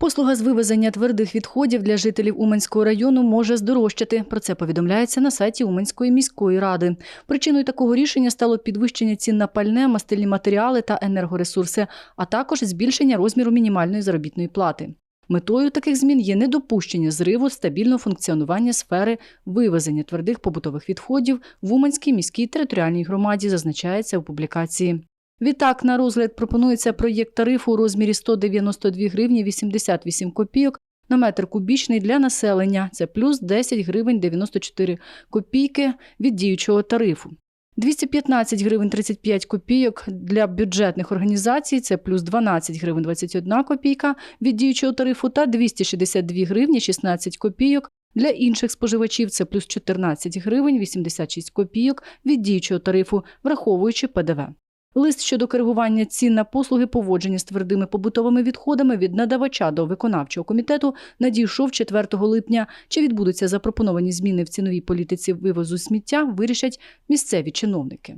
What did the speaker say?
Послуга з вивезення твердих відходів для жителів Уманського району може здорожчати. Про це повідомляється на сайті Уманської міської ради. Причиною такого рішення стало підвищення цін на пальне, мастильні матеріали та енергоресурси, а також збільшення розміру мінімальної заробітної плати. Метою таких змін є недопущення зриву стабільного функціонування сфери вивезення твердих побутових відходів в Уманській міській територіальній громаді, зазначається у публікації. Відтак на розгляд пропонується проєкт тарифу у розмірі 192 гривні 88 копійок на метр кубічний для населення. Це плюс 10 гривень 94 копійки від діючого тарифу. 215 гривень 35 копійок для бюджетних організацій, це плюс 12 гривень 21 копійка від діючого тарифу та 262 гривні 16 копійок для інших споживачів, це плюс 14 гривень 86 копійок від діючого тарифу, враховуючи ПДВ. Лист щодо коригування цін на послуги поводження з твердими побутовими відходами від надавача до виконавчого комітету надійшов 4 липня. Чи відбудуться запропоновані зміни в ціновій політиці вивозу сміття, вирішать місцеві чиновники.